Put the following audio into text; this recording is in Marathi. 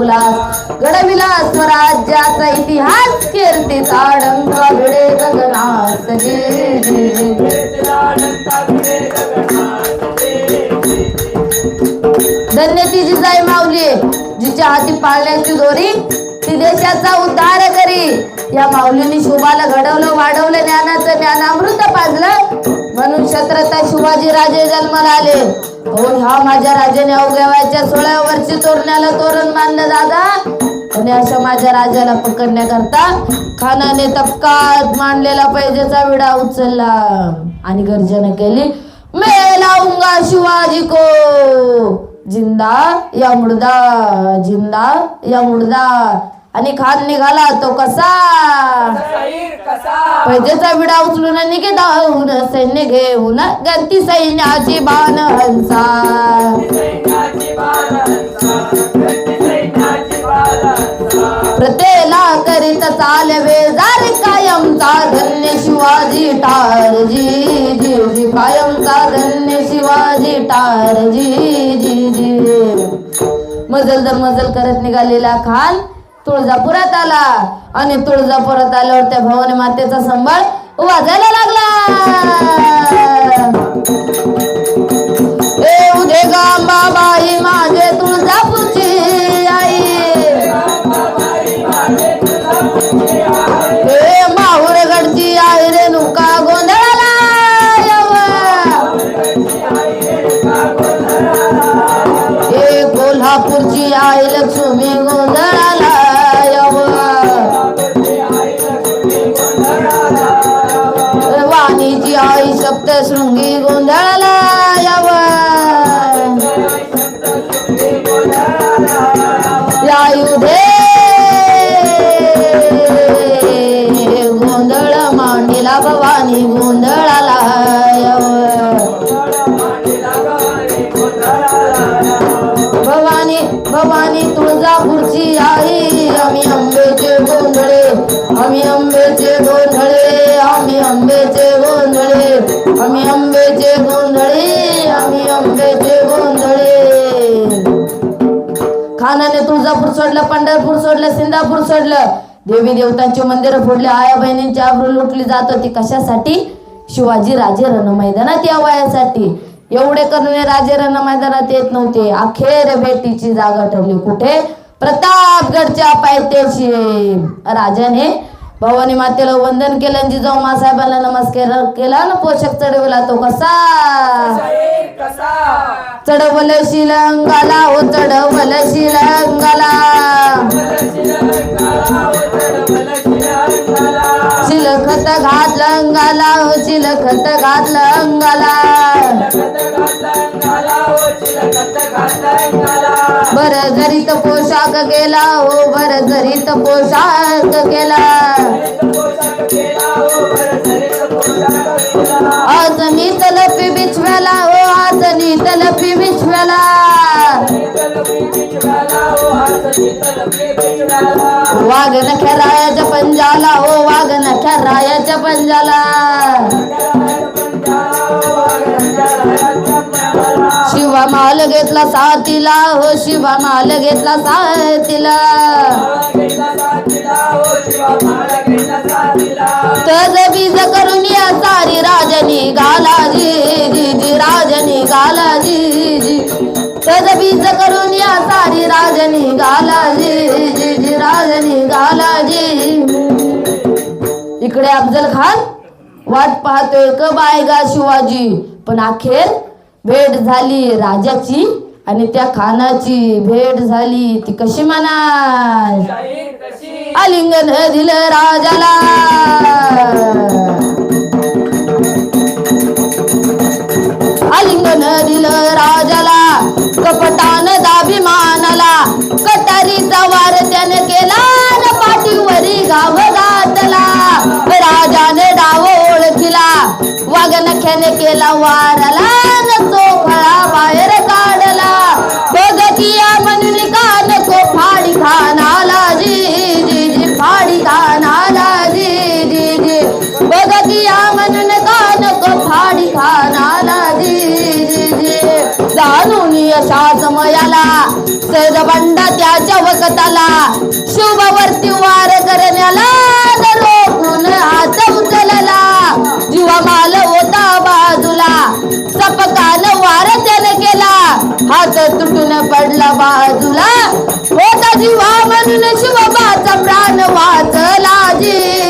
दृष्ट घडविला स्वराज्याचा इतिहास कीर्ती ताडंका भिडे गगनास जे. जे धन्य ती जिजाई माऊली जिच्या हाती पाळण्याची दोरी ती देशाचा उद्धार करी. या माऊलीने शोभाला घडवलं वाढवलं ज्ञानाचं ज्ञान अमृत पाजलं. म्हणून छत्रता शिवाजी राजे जन्माला आले. हो ह्या माझ्या राजाने अवघ्या वयाच्या सोळा वर्षी तोरण्याला तोरण मानलं दादा. आणि अशा माझ्या राजाला पकडण्याकरता खानाने तपकात मांडलेला पैजेचा विडा उचलला आणि गर्जना केली मे लाऊंगा शिवाजी को! जिंदा या मुर्दा जिंदा या मुर्दा आणि खान निघाला तो कसा? पैजेचा विडा उचलून निघे सैन्य घेऊन गंती सैन्याची बाण हंसा प्रतेला करीत चालवे जार कायमचा धन्य शिवाजी टारजी. जी जी कायमचा धन्य शिवाजी टारजी. जी जी. मजल दर मजल करत निघालेला खान तुळजापुरात आला. आणि तुळजापुरात आल्यावर त्या भवानी मातेचा संभाळ वाजायला लागला. ए उदे बाबाई माझे तुळजापूरची आई. हे माहुरगडची आई रेणुका गोंधळाला यव. हे कोल्हापूरची आई लक्ष्मी गोंधळाला तुळजापूरची आई आम्ही आंबेचे गोंधळे. आम्ही आंबेचे गोंधळे आम्ही आंबेचे गोंधळे. आम्ही आंबेचे गोंधळे आम्ही आंबेचे गोंधळे. खानाने तुळजापूर सोडलं पंढरपूर सोडलं सिंधापूर सोडलं. देवी देवतांची मंदिरं फोडली आया बहिणींची आबरू लुटली जात होती. कशासाठी? शिवाजी राजे रण मैदानात या वयासाठी एवढे करून राजे रण मैदानात येत नव्हते. अखेर भेटीची जागा ठरली कुठे? प्रतापगडच्या पायथ्याशी. राजाने भवानी मातेला वंदन केलं आणि जिजाऊ मासाहेबांना नमस्कार केला. ना पोषक चढवला तो कसा? चढवल शिलंगाला हो चढवल शिलंगाला शिलखत घात अंगाला हो शिलखत घात लंगाला. पोशाख केला हो बर जरीत पोशाख केला. आज मी तलपी बिछव्याला हो आज मी तलपी बिछव्याला. वाघ नख्या रायाच्या पंजाला हो वाघ नख्या रायाच्या पंजाला. माल घेतला साथीला हो शिवा माल घेतला साथीला. तज बीज करून या सारी राजनी गाला जी जी जी राजनी गाला जी जी तज बीज करून या सारी राजनी गाला जी जी जी राजनी गाला जी इकडे अफजल खान वाट पाहतोय क बायगा शिवाजी. पण अखेर भेट झाली राजाची आणि त्या खानाची भेट झाली. ती कशी म्हणा आलिंगन दिलं राजाला. यशा समयाला सैदबंड त्याच्या वकताला शुभवर्ती वार करण्याला रोखून हात उचलला. जीवा माल होता बाजूला सपकान वार त्याने केला. हात तुटून पडला बाजूला होता जीवा म्हणून शिवबाचा प्राण वाचला जी.